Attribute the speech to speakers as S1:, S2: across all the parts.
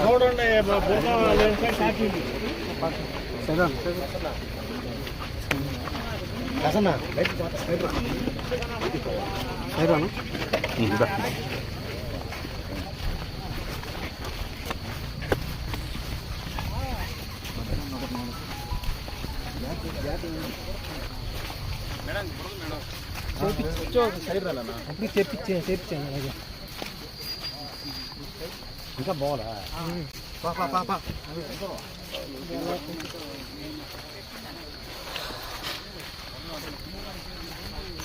S1: చూడండి తెప్పించే తెప్పించాను అలాగే ఇంకా బాగా ఇక్కడ జారుతుంది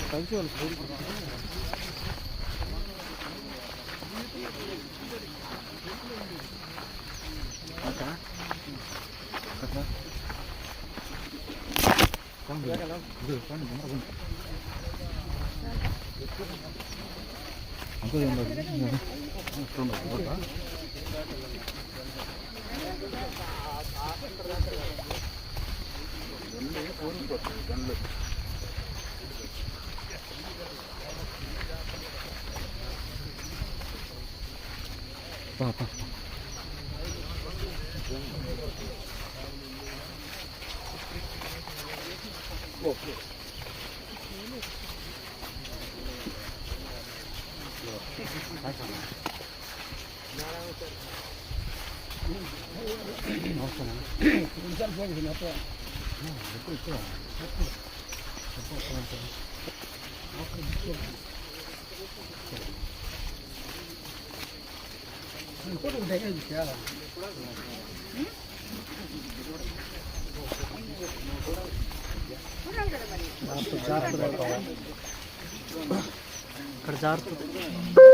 S2: బాగానే ఉంది ఏడు నుంచి బాగానే ఇదంతా బొ- బొలెరో ఎదురవుతుంది మేడం ఉదయం మాటలు ఇది ముందుకి
S3: రావులు ఇంతకుముందు తోలుతున్నట్టు ఇప్పుడు ఏం చేస్తున్నారు రోడ్డు చాలా నేను చెప్పి ಕಡ್ಜಾರ್ತದೆ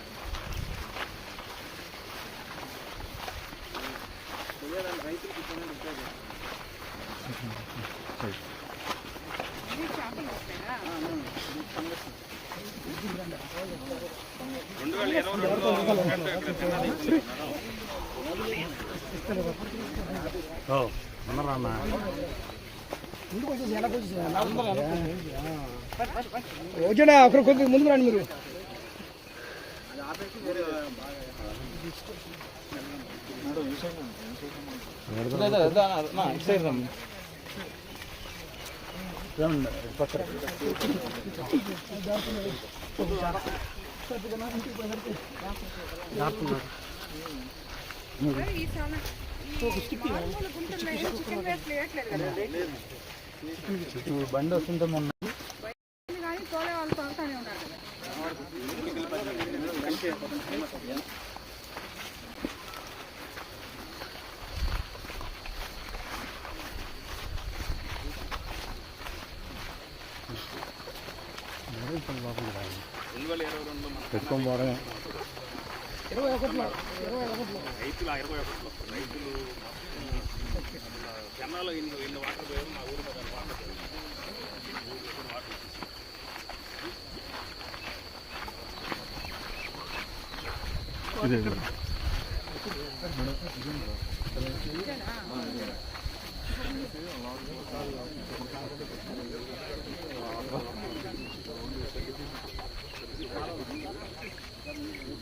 S3: మామూలు గుంటల్లో ఏం చికెన్ వేస్ట్ వేయట్లేదు కదా
S2: బండి వస్తుంటే మొన్న
S3: కానీ తోలే వాళ్ళు తోలుతానే ఉన్నారు కదా
S2: పెట్టుకొని పోవడమే ఇరవై ఇదే.
S1: ఇరవై అన్న రైతులు అన్న
S3: మీరు అట్ట అర్థం లేదు.
S4: మనం అటు వెళ్ళిపోతే మేడం ఇదంతా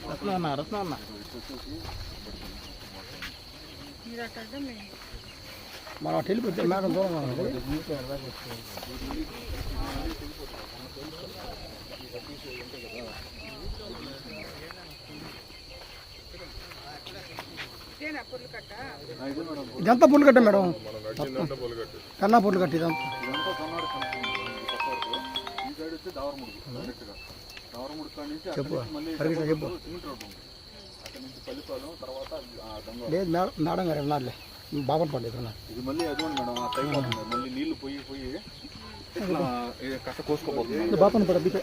S4: పుల్లు కట్ట మేడం కన్నా పుల్లు
S3: ఈ సైడ్ వచ్చి దావరముడు డైరెక్ట్గా దావరముడు కాడి నుంచి అక్కడి నుంచి మళ్ళీ
S4: పరిగెత్త చెప్పు.
S3: సిమెంట్ రోడ్ ఉంది అక్కడి నుంచి పల్లిపాలెం తర్వాత ఆ గంగ
S4: లేదు మేడం మేడం గారు ఉన్నారులే బాపట్ ఉన్నారు.
S3: ఇది మళ్ళీ మేడం ఆ టైం అవుతుంది మళ్ళీ నీళ్ళు పోయి పోయి కట్ట కోసుకోపోతుంది.
S4: ఇది బాపట్ పడ బితే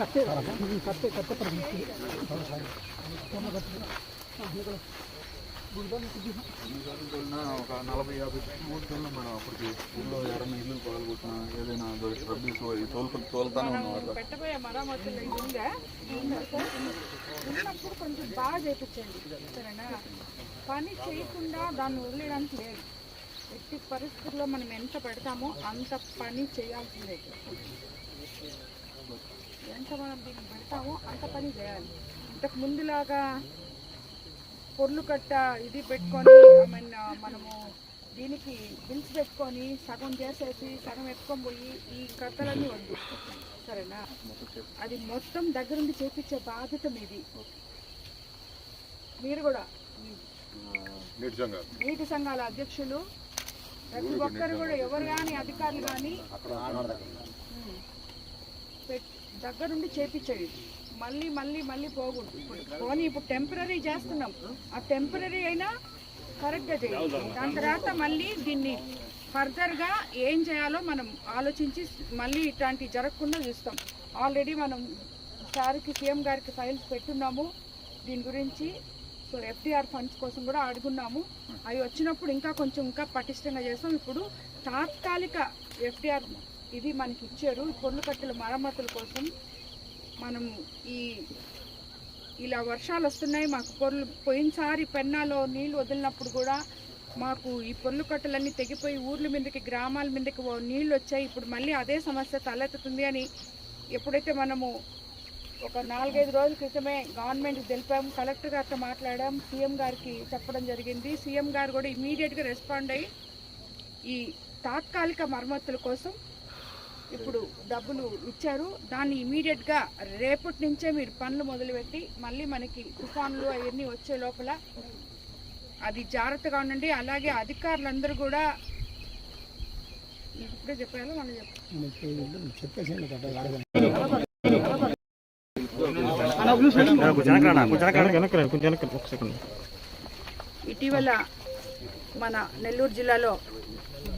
S4: కట్టే కట్టే కట్టే పడ
S3: ఒక నలభై యాభై మూడు అప్పటికి. ఊళ్ళో ఎవరైనా ఇల్లు పగలగొట్టినా ఏదైనా రబ్బీస్ తోలుకు తోలుతానే ఉన్నాం
S5: పెట్టబోయే ఇది ఉందా? ఉన్నప్పుడు కొంచెం బాగా చేయించండి సరేనా? పని చేయకుండా దాన్ని వదిలేయడానికి లేదు. ఎట్టి పరిస్థితుల్లో మనం ఎంత పెడతామో అంత పని చేయాల్సిందే. ఎంత మనం దీన్ని పెడతామో అంత పని చేయాలి. ఇంతకు ముందులాగా పొర్లు కట్ట ఇది పెట్టుకొని I mean, మనము దీనికి బిల్స్ పెట్టుకొని సగం చేసేసి సగం ఎత్తుకొని పోయి ఈ కట్టలన్నీ వద్దు. సరేనా? అది మొత్తం దగ్గరుండి చేపించే బాధ్యత మీది. మీరు కూడా. నీటి సంఘాల. అధ్యక్షులు ప్రతి ఒక్కరు కూడా ఎవరు కానీ అధికారులు కానీ దగ్గరుండి చేపించేది. మళ్ళీ మళ్ళీ మళ్ళీ పోకూడదు. ఇప్పుడు పోనీ ఇప్పుడు టెంపరీ చేస్తున్నాం. ఆ టెంపరీ అయినా కరెక్ట్గా చేయాలి. దాని తర్వాత మళ్ళీ దీన్ని ఫర్దర్గా ఏం చేయాలో మనం ఆలోచించి మళ్ళీ ఇట్లాంటివి జరగకుండా చూస్తాం. ఆల్రెడీ మనం సార్కి సీఎం గారికి ఫైల్స్ పెట్టున్నాము. దీని గురించి సో ఎఫ్డీఆర్ ఫండ్స్ కోసం కూడా అడుగున్నాము. అవి వచ్చినప్పుడు ఇంకా కొంచెం ఇంకా పటిష్టంగా చేస్తాం. ఇప్పుడు తాత్కాలిక ఎఫ్డీఆర్ ఇది మనకి ఇచ్చారు. పొర్లు కట్టెల మరమ్మతుల కోసం మనం ఈ ఇలా వర్షాలు వస్తున్నాయి మాకు పొర్లు పోయినసారి పెన్నాలో నీళ్ళు వదిలినప్పుడు కూడా మాకు ఈ పొర్లు కట్టలన్నీ తెగిపోయి ఊర్ల మీదకి గ్రామాల మీదకి ఓ వచ్చాయి. ఇప్పుడు మళ్ళీ అదే సమస్య తలెత్తుతుంది అని ఎప్పుడైతే మనము ఒక నాలుగైదు రోజుల క్రితమే గవర్నమెంట్ తెలిపాము కలెక్టర్ గారితో మాట్లాడాం సీఎం గారికి చెప్పడం జరిగింది. సీఎం గారు కూడా ఇమీడియట్గా రెస్పాండ్ అయ్యి ఈ తాత్కాలిక మరమ్మతుల కోసం ఇప్పుడు డబ్బులు ఇచ్చారు. దాన్ని ఇమీడియట్గా రేపటి నుంచే మీరు పనులు మొదలుపెట్టి మళ్ళీ మనకి తుఫాన్లు అవన్నీ వచ్చే లోపల అది జాగ్రత్తగా ఉండండి. అలాగే అధికారులందరూ కూడా ఇప్పుడే చెప్పాలో మనం
S4: చెప్పేసి
S5: ఇటీవల మన నెల్లూరు జిల్లాలో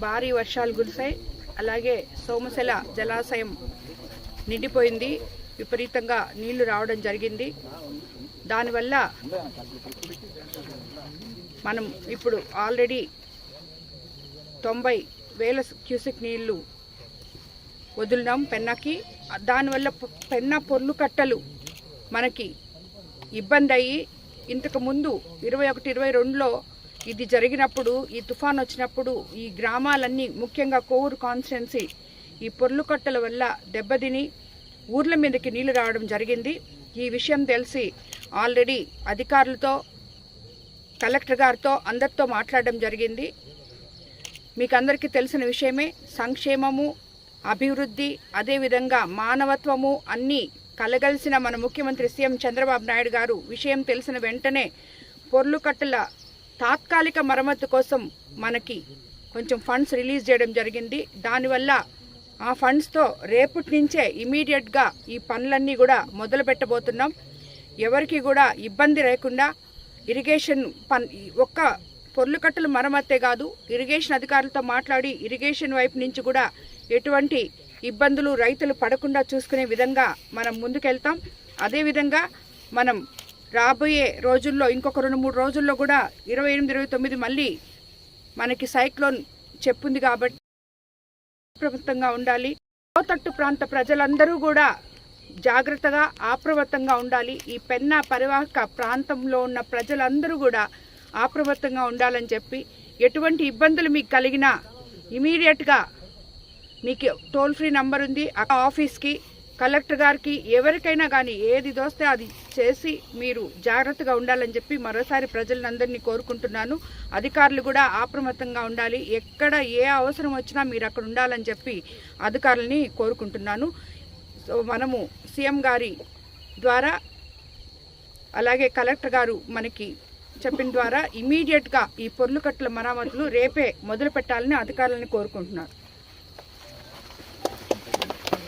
S5: భారీ వర్షాలు కురిశాయి. అలాగే సోమశల జలాశయం నిండిపోయింది. విపరీతంగా నీళ్ళు రావడం జరిగింది. దానివల్ల మనం ఇప్పుడు ఆల్రెడీ తొంభై వేల క్యూసెక్ నీళ్ళు వదిలినాం పెన్నాకి. దానివల్ల పెన్న పెన్నా పొర్లు కట్టలు మనకి ఇబ్బంది అయ్యి ఇంతకుముందు ఇరవై ఒకటి ఇరవై రెండులో ఇది జరిగినప్పుడు ఈ తుఫాన్ వచ్చినప్పుడు ఈ గ్రామాలన్నీ ముఖ్యంగా కోవూరు కాన్స్టిట్యున్సీ ఈ పొర్లుకట్టల వల్ల దెబ్బతిని ఊర్ల మీదకి నీళ్ళు రావడం జరిగింది. ఈ విషయం తెలిసి ఆల్రెడీ అధికారులతో కలెక్టర్ గారితో అందరితో మాట్లాడడం జరిగింది. మీకు అందరికీ తెలిసిన విషయమే సంక్షేమము అభివృద్ధి అదేవిధంగా మానవత్వము అన్నీ కలగలిసిన మన ముఖ్యమంత్రి సీఎం చంద్రబాబు నాయుడు గారు విషయం తెలిసిన వెంటనే పొర్లుకట్టల తాత్కాలిక మరమ్మతు కోసం మనకి కొంచెం ఫండ్స్ రిలీజ్ చేయడం జరిగింది. దానివల్ల ఆ ఫండ్స్తో రేపటి నుంచే ఇమీడియట్గా ఈ పనులన్నీ కూడా మొదలు పెట్టబోతున్నాం. ఎవరికి కూడా ఇబ్బంది లేకుండా ఇరిగేషన్ పన్ ఒక్క పొర్లు కట్టలు మరమ్మతే కాదు ఇరిగేషన్ అధికారులతో మాట్లాడి ఇరిగేషన్ వైపు నుంచి కూడా ఎటువంటి ఇబ్బందులు రైతులు పడకుండా చూసుకునే విధంగా మనం ముందుకెళ్తాం. అదేవిధంగా మనం రాబోయే రోజుల్లో ఇంకొక రెండు మూడు రోజుల్లో కూడా ఇరవై ఎనిమిది ఇరవై తొమ్మిది మళ్ళీ మనకి సైక్లోన్ చెప్పుంది కాబట్టి అప్రమత్తంగా ఉండాలి. లోతట్టు ప్రాంత ప్రజలందరూ కూడా జాగ్రత్తగా అప్రమత్తంగా ఉండాలి. ఈ పెన్నా పరివాహక ప్రాంతంలో ఉన్న ప్రజలందరూ కూడా అప్రమత్తంగా ఉండాలని చెప్పి ఎటువంటి ఇబ్బందులు మీకు కలిగినా ఇమీడియట్గా మీకు టోల్ ఫ్రీ నంబర్ ఉంది. ఆ ఆఫీస్కి కలెక్టర్ గారికి ఎవరికైనా కానీ ఏది దోస్తే అది చేసి మీరు జాగ్రత్తగా ఉండాలని చెప్పి మరోసారి ప్రజలందరినీ కోరుకుంటున్నాను. అధికారులు కూడా అప్రమత్తంగా ఉండాలి. ఎక్కడ ఏ అవసరం వచ్చినా మీరు అక్కడ ఉండాలని చెప్పి అధికారులని కోరుకుంటున్నాను. సో మనము సీఎం గారి ద్వారా అలాగే కలెక్టర్ గారు మనకి చెప్పిన ద్వారా ఇమీడియట్గా ఈ పొర్లు కట్టల మరామతులు రేపే మొదలు పెట్టాలని అధికారులను కోరుకుంటున్నారు